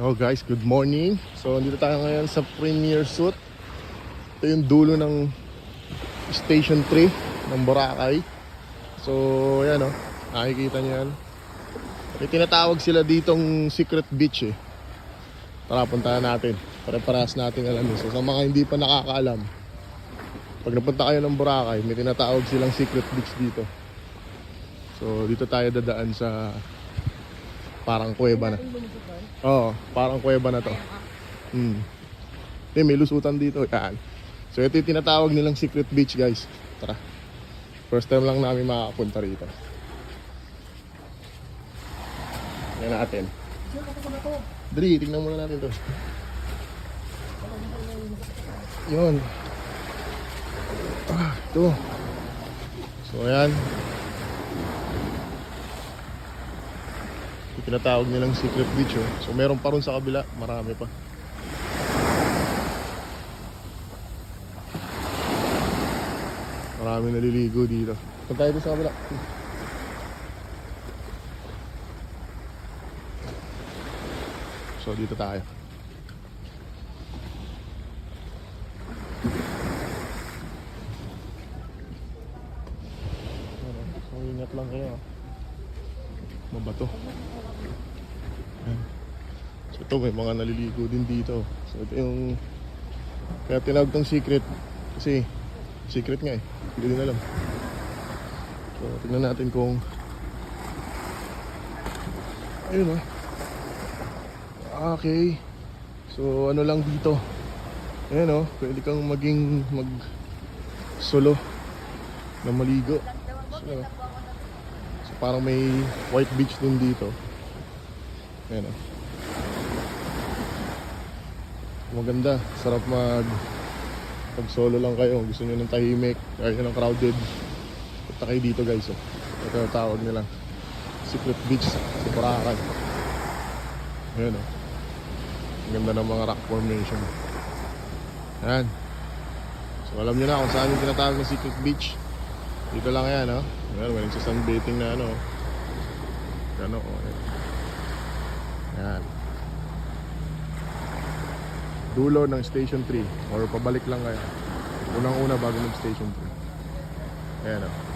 Oh guys, good morning. So, andito tayo ngayon sa Premier Suit. Ito yung dulo ng Station 3 ng Boracay. So, yan oh. Nakikita niyo yan. May tinatawag sila ditong Secret Beach eh. Tara, puntahan natin. Pare-parehas natin alam So, sa mga hindi pa nakakaalam, pag napunta kayo ng Boracay, may tinatawag silang Secret Beach dito. So, dito tayo dadaan sa parang kuweba na. Oo, parang kuweba na to. Hmm. Eh, may lusutan dito. Yan. So, ito yung tinatawag nilang secret beach, guys. Tara. First time lang namin makakapunta rito. Yan natin. Dali, tingnan muna natin to. Yun. Ah, ito. So, ayan. Yung tinatawag nilang secret beach oh. So meron pa rin sa kabila, marami pa. Marami naliligo dito. Punta tayo sa kabila. So dito tayo. Ano, So ingat lang kayo. Ah. Mabato. Ayan. So ito may mga naliligo din dito. So ito yung kaya tinawag tong secret kasi secret nga eh. Hindi din alam. So tingnan natin kung ayun oh. Okay. So ano lang dito. Ayan oh, pwede kang maging mag solo na maligo. So parang may white beach din dito. Ayan o. Maganda. Sarap mag pag solo lang kayo. Gusto nyo ng tahimik. Ayaw nyo ng crowded. Punta kayo dito guys. Oh. Ito ang tawag nila. Secret Beach sa Boracay. Ayan o. Ang ganda ng mga rock formation. Ayan. So alam nyo na kung saan yung tinatawag na Secret Beach. Dito lang yan, no? Ayan, may nagsasunbathing na ano. Ano, oh. Ayan. Ayan. Dulo ng Station 3. Or pabalik lang kayo. Unang-una bago mag Station 3. Ayan, oh.